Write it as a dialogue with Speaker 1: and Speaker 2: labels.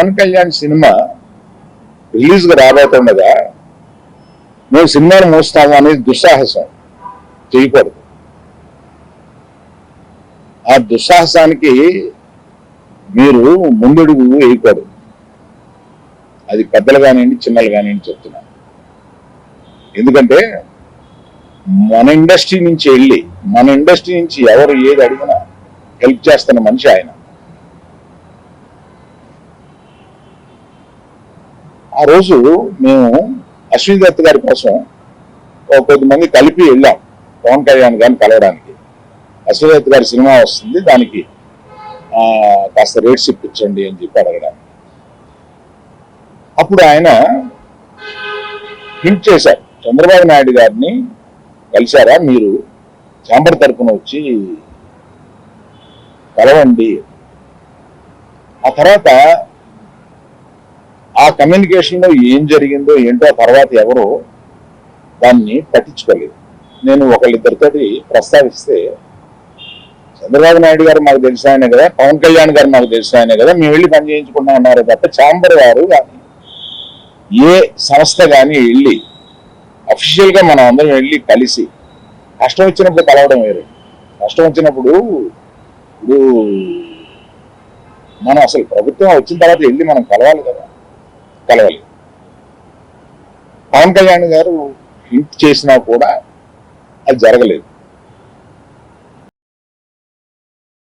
Speaker 1: Pawan Kalyan cinema రిలీజ్గా రాబోతుండగా మేము సినిమాను మోస్తాము అనేది దుస్సాహసం. చేయకూడదు. ఆ దుస్సాహసానికి మీరు ముందడుగు వేయకూడదు. అది పెద్దలు కానివ్వండి చిన్నలు కానివ్వండి చెప్తున్నాను. ఎందుకంటే మన ఇండస్ట్రీ నుంచి వెళ్ళి మన ఇండస్ట్రీ నుంచి ఎవరు ఏది అడిగినా హెల్ప్ చేస్తున్న మనిషి ఆయన. ఆ రోజు మేము అశ్విని దత్ గారి కోసం ఒక కొద్ది మంది కలిపి వెళ్ళాం. పవన్ కళ్యాణ్ గారిని కలవడానికి. అశ్విని దత్ గారి సినిమా వస్తుంది. దానికి కాస్త రేట్స్ ఇప్పించండి అని చెప్పి అడగడానికి. అప్పుడు ఆయన హింట్ చేశారు. చంద్రబాబు నాయుడు గారిని కలిశారా మీరు? చాంబర్ తరపున వచ్చి కలవండి. ఆ తర్వాత ఆ కమ్యూనికేషన్లో ఏం జరిగిందో ఏంటో తర్వాత ఎవరు దాన్ని పట్టించుకోలేదు. నేను ఒకళ్ళిద్దరితోటి ప్రస్తావిస్తే చంద్రబాబు నాయుడు గారు మాకు తెలిసిన ఆయన కదా పవన్ కళ్యాణ్ గారు మాకు తెలిసిన ఆయన కదా మేము వెళ్ళి పని చేయించుకుంటాం అన్నారు తప్ప చాంబర్ వారు కానీ ఏ సంస్థ కానీ వెళ్ళి అఫీషియల్గా మనం అందరం వెళ్ళి కలిసి కష్టం వచ్చినప్పుడు కలవడం వేరు. కష్టం వచ్చినప్పుడు ఇప్పుడు మనం అసలు ప్రభుత్వం వచ్చిన తర్వాత వెళ్ళి మనం కలవాలి కదా. కలవాలి. పవన్ కళ్యాణ్ గారు హింట్ చేసినా కూడా అది జరగలేదు.